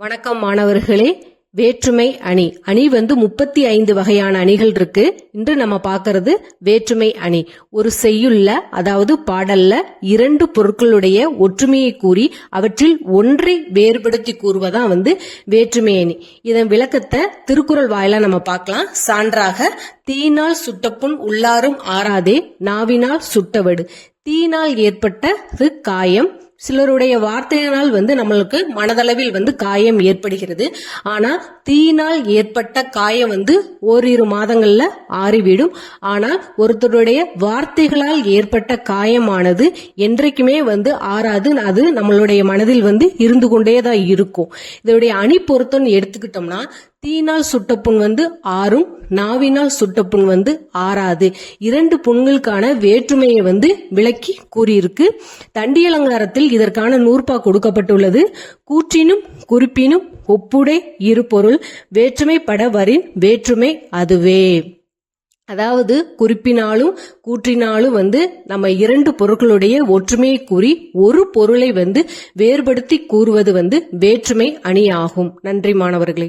வணக்கம் மாணவர்களே. வேற்றுமை அணி. அணி வந்து முப்பத்தி ஐந்து வகையான அணிகள் இருக்கு. இன்று நம்ம பார்க்கறது வேற்றுமை அணி. ஒரு செய்யுள்ள அதாவது பாடல்ல இரண்டு பொருட்களுடைய ஒற்றுமையை கூறி அவற்றில் ஒன்றை வேறுபடுத்தி கூறுவதான் வந்து வேற்றுமை அணி. இதன் விளக்கத்தை திருக்குறள் வாயிலா நம்ம பார்க்கலாம். சான்றாக தீயினால் சுட்டப்புண் உள்ளாரும் ஆறாதே நாவினால் சுட்டவடு. தீனால் ஏற்பட்ட காயம் சிலருடைய வார்த்தையினால் வந்து நம்மளுக்கு மனதளவில் வந்து காயம் ஏற்படுகிறது. ஆனால் தீயினால் ஏற்பட்ட காயம் வந்து ஓரிரு மாதங்களில் ஆறிவிடும். ஆனால் ஒருத்தருடைய வார்த்தைகளால் ஏற்பட்ட காயமானது என்றைக்குமே வந்து ஆறாது அது நம்மளுடைய மனதில் வந்து இருந்து கொண்டே தான் இருக்கும். இதோடைய அணி பொருத்தம் எடுத்துக்கிட்டோம்னா தீயினால் சுட்ட புண் வந்து ஆறும் நாவினால் சுட்ட புண் வந்து ஆறாது. இரண்டு புண்களுக்கான வேற்றுமையை வந்து விளக்கி கூறியிருக்கு. தண்டி அலங்காரத்தில் இதற்கான நூற்பா கொடுக்கப்பட்டுள்ளது. கூற்றினும் குறிப்பினும் ஒப்புடை இரு பொருள் வேற்றுமை பட வரின் வேற்றுமை அதுவே. அதாவது குறிப்பினாலும் கூற்றினாலும் வந்து நம்ம இரண்டு பொருட்களுடைய ஒற்றுமையை கூறி ஒரு பொருளை வந்து வேறுபடுத்தி கூறுவது வந்து வேற்றுமை அணியாகும். நன்றி மாணவர்களே.